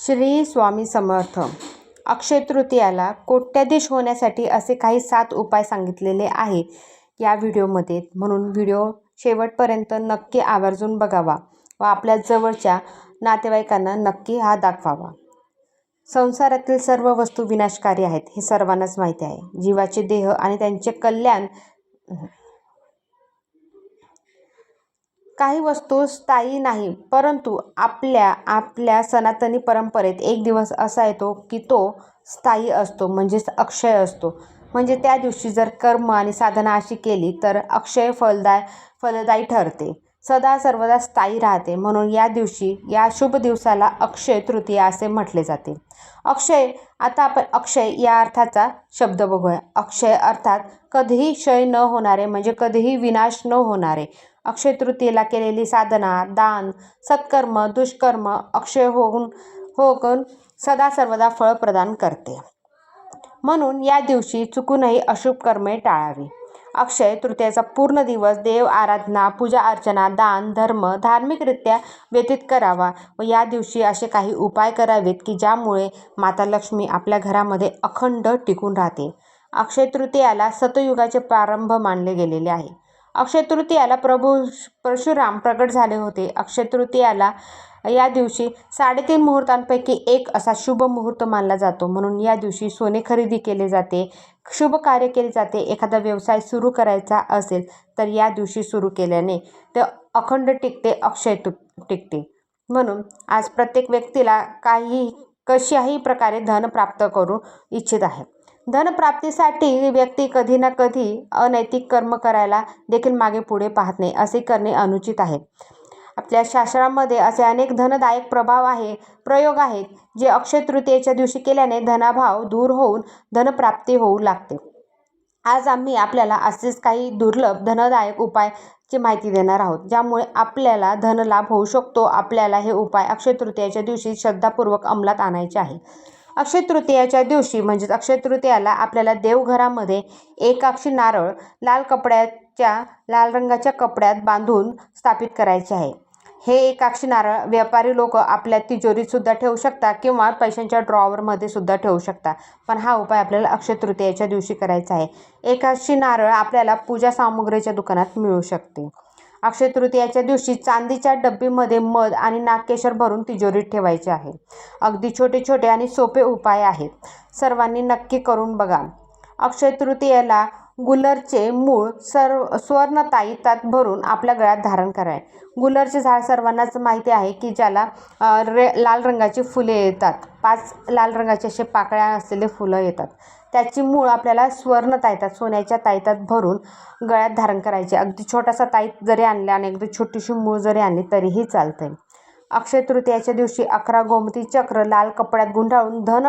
श्री स्वामी समर्थ. अक्षय तृतीयाला कोट्याधीश होण्यासाठी असे काही सात उपाय सांगितलेले आहे या व्हिडिओमध्ये. म्हणून व्हिडिओ शेवटपर्यंत नक्की आवर्जून बघावा व आपल्या जवळच्या नातेवाईकांना नक्की हा दाखवावा. संसारातील सर्व वस्तू विनाशकारी आहेत हे सर्वांनाच माहिती आहे. जीवाचे देह आणि त्यांचे कल्याण काही वस्तू स्थायी नाही परंतु आपल्या आपल्या सनातनी परंपरेत एक दिवस असा येतो की तो स्थायी असतो म्हणजेच अक्षय असतो. म्हणजे त्या दिवशी जर कर्म आणि साधना अशी केली तर अक्षय फलदाय फलदायी ठरते. सदा सर्वदा स्थायी राहते. म्हणून या दिवशी या शुभ दिवसाला अक्षय तृतीया असे म्हटले जाते. अक्षय आता आपण अक्षय या अर्थाचा शब्द बघूया. अक्षय अर्थात कधीही क्षय न होणारे म्हणजे कधीही विनाश न होणारे. अक्षय तृतीयेला केलेली साधना दान सत्कर्म दुष्कर्म अक्षय होऊन होऊन सदा सर्वदा फळ प्रदान करते. म्हणून या दिवशी चुकूनही अशुभ कर्मे टाळावी. अक्षय तृतीयाचा पूर्ण दिवस देव आराधना पूजा अर्चना दान धर्म धार्मिकरित्या व्यतीत करावा व या दिवशी असे काही उपाय करावेत की ज्यामुळे माता लक्ष्मी आपल्या घरामध्ये अखंड टिकून राहते. अक्षय तृतीयाला सतयुगाचे प्रारंभ मानले गेलेले आहे. अक्षय तृतीयाला प्रभू परशुराम प्रगट झाले होते. अक्षय तृतीयाला या दिवशी साडेतीन मुहूर्तांपैकी एक असा शुभ मुहूर्त मानला जातो. म्हणून या दिवशी सोने खरेदी केले जाते शुभ कार्य केले जाते एखादा व्यवसाय सुरू करायचा असेल तर या दिवशी सुरू केल्याने ते अखंड टिकते अक्षय तु टिकते. म्हणून आज प्रत्येक व्यक्तीला काही कशाही प्रकारे धन प्राप्त करू इच्छित आहे. धनप्राप्तीसाठी व्यक्ती कधी ना कधी अनैतिक कर्म करायला देखील मागे पुढे पाहत नाही असे करणे अनुचित आहे. आपल्या शास्त्रामध्ये असे अनेक धनदायक प्रभाव आहे प्रयोग आहेत जे अक्षय तृतीयेच्या दिवशी केल्याने धनाभाव दूर होऊन धनप्राप्ती होऊ लागते. आज आम्ही आपल्याला असेच काही दुर्लभ धनदायक उपायची माहिती देणार आहोत ज्यामुळे आपल्याला धनलाभ होऊ शकतो. आपल्याला हे उपाय अक्षय तृतीयाच्या दिवशी श्रद्धापूर्वक अंमलात आणायचे आहे. अक्षय तृतीयाच्या दिवशी म्हणजेच अक्षय तृतीयाला आपल्याला देवघरामध्ये एकाक्षी नारळ लाल कपड्याच्या लाल रंगाच्या कपड्यात बांधून स्थापित करायचे आहे. हे एकाक्षी नारळ व्यापारी लोक आपल्या तिजोरीतसुद्धा ठेवू शकतात किंवा पैशांच्या ड्रॉवरमध्ये सुद्धा ठेवू शकतात पण हा उपाय आपल्याला अक्षय तृतीयाच्या दिवशी करायचा आहे. एकाक्षी नारळ आपल्याला पूजा सामुग्रीच्या दुकानात मिळू शकते. अक्षय तृतीयाच्या दिवशी चांदीच्या डब्बीमध्ये मध आणि नागकेशर भरून तिजोरीत ठेवायचे आहे. अगदी छोटे छोटे आणि सोपे उपाय आहेत सर्वांनी नक्की करून बघा. अक्षय तृतीयेला गुलरचे मूळ सर्व सुवर्णताई त्यात भरून आपल्या गळ्यात धारण करावे. गुलरचे झाड सर्वांनाच माहिती आहे की ज्याला रे लाल रंगाची फुले येतात. पाच लाल रंगाचे असे पाकळ्या असलेले फुलं येतात. त्याची मूळ आपल्याला स्वर्ण तायतात सोन्याच्या ताईतात भरून गळ्यात धारण करायचे. अगदी छोटासा ताईत जरी आणला आणि अगदी छोटीशी मूळ जरी आणली तरीही चालते अक्षय तृतीयाच्या दिवशी अकरा गोमती चक्र लाल कपड्यात गुंडाळून धन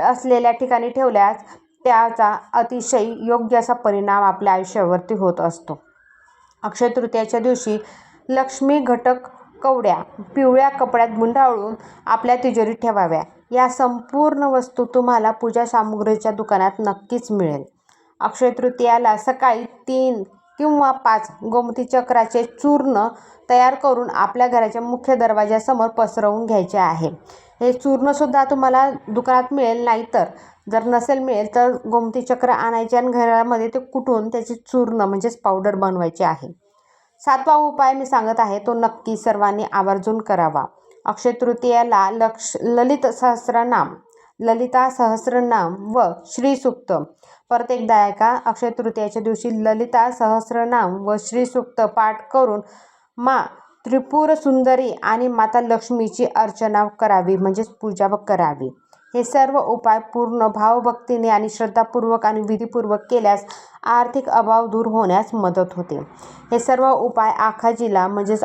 असलेल्या ठिकाणी ठेवल्यास त्याचा अतिशय योग्य असा परिणाम आपल्या आयुष्यावरती होत असतो. अक्षय तृतीयाच्या दिवशी लक्ष्मी घटक कवड्या पिवळ्या कपड्यात गुंडाळून आपल्या तिजोरीत ठेवाव्या. या संपूर्ण वस्तू तुम्हाला पूजा सामुग्रीच्या दुकानात नक्कीच मिळेल. अक्षय तृतीयाला सकाळी तीन किंवा पाच गोमती चक्राचे चूर्ण तयार करून आपल्या घराच्या मुख्य दरवाजासमोर पसरवून घ्यायचे आहे. हे चूर्णसुद्धा तुम्हाला दुकानात मिळेल नाहीतर जर नसेल मिळेल तर गोमती चक्र आणायचे आणि घरामध्ये ते कुटून त्याची चूर्ण म्हणजेच पावडर बनवायची आहे. सातवा उपाय मी सांगत आहे तो नक्की सर्वांनी आवर्जून करावा. अक्षय तृतीयाला लक्ष ललित सहस्रनाम. ललिता सहस्रनाम व श्रीसूक्त. परत एकदा ऐका अक्षय तृतीयाच्या दिवशी ललिता सहस्रनाम व श्रीसूक्त पाठ करून मा त्रिपुर सुंदरी आणि माता लक्ष्मीची अर्चना करावी म्हणजेच पूजा करावी. हे सर्व उपाय पूर्ण भावभक्तीने आणि श्रद्धापूर्वक आणि विधीपूर्वक केल्यास आर्थिक अभाव दूर होण्यास मदत होते. हे सर्व उपाय आखाजीला म्हणजेच